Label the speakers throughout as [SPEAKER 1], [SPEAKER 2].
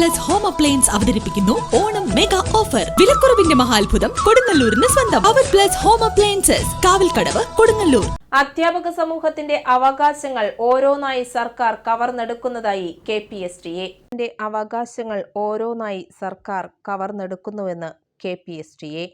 [SPEAKER 1] Plus home appliance അവതരിപ്പിക്കുന്നു. Onam mega offer വിലക്കുറവിന്റെ മഹാത്ഭുതം കൊടുങ്ങല്ലൂരിന് സ്വന്തം. അവർ plus home appliances Kavalkadavu Kodungallur.
[SPEAKER 2] അധ്യാപക സമൂഹത്തിന്റെ അവകാശങ്ങൾ ഓരോന്നായി സർക്കാർ കവർന്നെടുക്കുന്നതായി K P S T A. അവകാശങ്ങൾ ഓരോന്നായി സർക്കാർ കവർന്നെടുക്കുന്നുവെന്ന് K P S T A.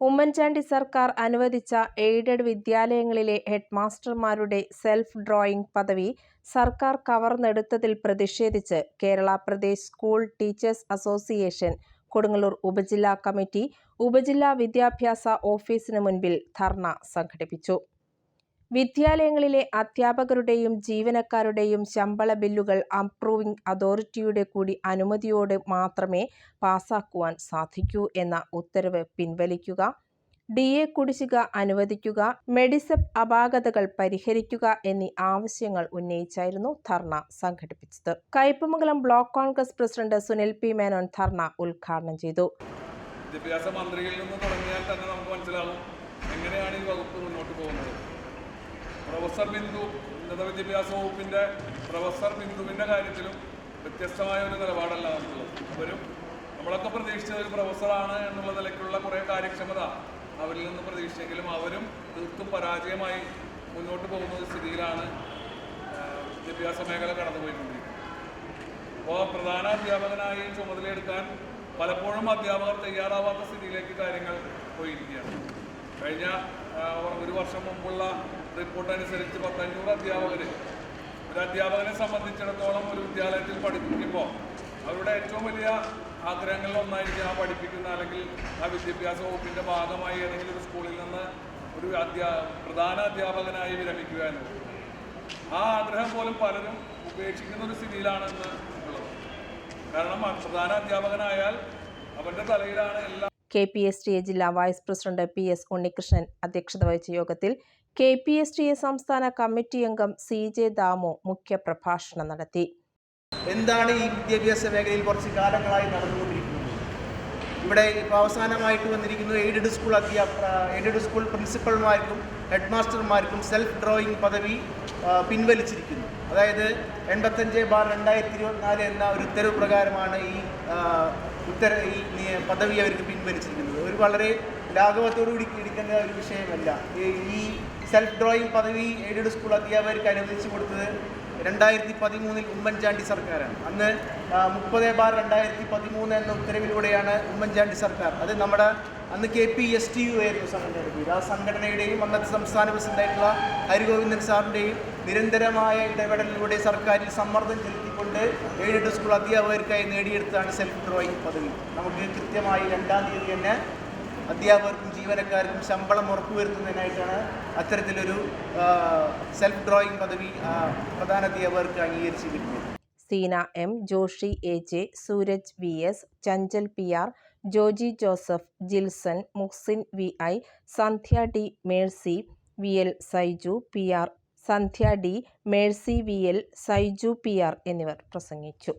[SPEAKER 2] Oommen Chandy സർക്കാർ അനുവദിച്ച എയ്ഡഡ് വിദ്യാലയങ്ങളിലെ ഹെഡ്മാസ്റ്റർമാരുടെ സെൽഫ് ഡ്രോയിംഗ് പദവി സർക്കാർ കവർന്നെടുത്തതിൽ പ്രതിഷേധിച്ച് Kerala Pradesh school teachers association Kodungallur ഉപജില്ലാ കമ്മിറ്റി ഉപജില്ലാ വിദ്യാഭ്യാസ ഓഫീസിന് മുൻപിൽ ധർണ സംഘടിപ്പിച്ചു. വിദ്യാലയങ്ങളിലെ അധ്യാപകരുടെയും ജീവനക്കാരുടെയും ശമ്പള ബില്ലുകൾ അപ്രൂവിംഗ് അതോറിറ്റിയുടെ കൂടി അനുമതിയോടെ മാത്രമേ പാസാക്കുവാൻ സാധിക്കൂ എന്ന ഉത്തരവ് പിൻവലിക്കുക ഡി എ കുടിശ്ശിക അനുവദിക്കുക മെഡിസെപ് അപാകതകൾ പരിഹരിക്കുക എന്നീ ആവശ്യങ്ങൾ ഉന്നയിച്ചായിരുന്നു ധർണ സംഘടിപ്പിച്ചത്. Kaipamangalam block Congress president Sunil P Menon dharna ഉദ്ഘാടനം ചെയ്തു.
[SPEAKER 3] വിദ്യാഭ്യാസ മന്ത്രിയിൽ നിന്ന് തുടങ്ങിയാൽ തന്നെ നമുക്ക് മനസ്സിലാവും എങ്ങനെയാണ് ഈ വകുപ്പ് മുന്നോട്ട് പോകുന്നത്. പ്രൊഫസർ ബിന്ദു ഉന്നത വിദ്യാഭ്യാസ വകുപ്പിന്റെ പ്രൊഫസർ ബിന്ദുവിന്റെ കാര്യത്തിലും വ്യത്യസ്തമായ ഒരു നിലപാടല്ല നമുക്കുള്ളത്. അവരും നമ്മളൊക്കെ പ്രതീക്ഷിച്ചത് ഒരു പ്രൊഫസറാണ് എന്നുള്ള നിലയ്ക്കുള്ള കുറേ കാര്യക്ഷമത അവരിൽ നിന്ന് പ്രതീക്ഷിച്ചെങ്കിലും അവരും തീർത്തും പരാജയമായി മുന്നോട്ട് പോകുന്ന ഒരു സ്ഥിതിയിലാണ് വിദ്യാഭ്യാസ മേഖല കടന്നുപോയിക്കൊണ്ടിരിക്കുന്നത്. അപ്പോൾ പ്രധാന അധ്യാപകനായി ചുമതലയെടുക്കാൻ പലപ്പോഴും അധ്യാപകർ തയ്യാറാവാത്ത സ്ഥിതിയിലേക്ക് കാര്യങ്ങൾ പോയിരിക്കുകയാണ്. കഴിഞ്ഞ ഒരു വർഷം മുമ്പുള്ള റിപ്പോർട്ട് അനുസരിച്ച് പത്തഞ്ഞൂറ് അധ്യാപകർ ഒരു അധ്യാപകനെ സംബന്ധിച്ചിടത്തോളം ഒരു വിദ്യാലയത്തിൽ പഠിപ്പിക്കുമ്പോൾ അവരുടെ ഏറ്റവും വലിയ ആഗ്രഹങ്ങളിൽ ഒന്നായിരിക്കും ആ പഠിപ്പിക്കുന്ന അല്ലെങ്കിൽ ആ വിദ്യാഭ്യാസ വകുപ്പിന്റെ ഭാഗമായി ഏതെങ്കിലും ഒരു സ്കൂളിൽ നിന്ന് ഒരു അധ്യാ പ്രധാന അധ്യാപകനായി വിരമിക്കുക എന്നത്. ആ ആഗ്രഹം പോലും പലരും ഉപേക്ഷിക്കുന്ന ഒരു സ്ഥിതിയിലാണെന്ന് ഉള്ളത്. കാരണം പ്രധാന അധ്യാപകനായാൽ അവരുടെ തലയിലാണ് എല്ലാ
[SPEAKER 2] K P S T A ജില്ലാ vice president P S Unnikrishnan അധ്യക്ഷത വഹിച്ച യോഗത്തിൽ K P S T A സംസ്ഥാന കമ്മിറ്റി അംഗം സി ജെ ദാമു മുഖ്യപ്രഭാഷണം നടത്തി.
[SPEAKER 4] എന്താണ് ഈ വിദ്യാഭ്യാസ മേഖലയിൽ കുറച്ച് കാലങ്ങളായി നടന്നുകൊണ്ടിരിക്കുന്നത്? ഇവിടെ ഇപ്പോൾ അവസാനമായിട്ട് വന്നിരിക്കുന്നത് എയ്ഡഡ് സ്കൂൾ അധ്യാപക എയ്ഡഡ് സ്കൂൾ പ്രിൻസിപ്പൽമാർക്കും ഹെഡ് മാസ്റ്റർമാർക്കും സെൽഫ് ഡ്രോയിങ് പദവി പിൻവലിച്ചിരിക്കുന്നു. അതായത് എൺപത്തഞ്ച് ബാർ രണ്ടായിരത്തി ഇരുപത്തിനാല് എന്ന ഒരു ഉത്തരവ് പ്രകാരമാണ് ഈ ഉത്തര ഈ പദവി അവർക്ക് പിൻവലിച്ചിരിക്കുന്നത്. ഒരു വളരെ ലാഘവത്തോടു കൂടി എടുക്കേണ്ട ഒരു വിഷയമല്ല. ഈ- സെൽഫ് ഡ്രോയിങ് പദവി എയ്ഡഡ് സ്കൂൾ അധ്യാപകർക്ക് അനുവദിച്ചു കൊടുത്തത് രണ്ടായിരത്തി പതിമൂന്നിൽ ഉമ്മൻചാണ്ടി സർക്കാരാണ്. അന്ന് മുപ്പത് ബാർ രണ്ടായിരത്തി പതിമൂന്ന് എന്ന ഉത്തരവിലൂടെയാണ് ഉമ്മൻചാണ്ടി സർക്കാർ. അത് നമ്മുടെ അന്ന് K P S T U ആയിരുന്നു സംഘടനയുടെ പേര്. ആ സംഘടനയുടെയും അന്നത്തെ സംസ്ഥാന പ്രസിഡന്റായിട്ടുള്ള ഹരിഗോവിന്ദൻ സാറിന്റെയും നിരന്തരമായ ഇടപെടലിലൂടെ സർക്കാരിൽ സമ്മർദ്ദം ചെലുത്തിക്കൊണ്ട് എയ്ഡഡ് സ്കൂൾ അധ്യാപകർക്കായി നേടിയെടുത്താണ് സെൽഫ് ഡ്രോയിങ് പദവി. നമുക്ക് കൃത്യമായി രണ്ടാം തീയതി തന്നെ അധ്യാപകർക്കും ജീവനക്കാർക്കും ശമ്പളം ഉറപ്പുവരുത്തുന്നതിനായിട്ടാണ് അത്തരത്തിലൊരു സെൽഫ് ഡ്രോയിങ് പദവി പ്രധാന അധ്യാപകർക്ക് അംഗീകരിച്ചിരിക്കുന്നത്.
[SPEAKER 2] Seena M Joshy A J Sooraj V S Chanchal P R Joji Joseph Jilson Muhsin V I Sandhya D Mercy V L Saiju P R Sandhya D Mercy V L Saiju P R എന്നിവർ പ്രസംഗിച്ചു.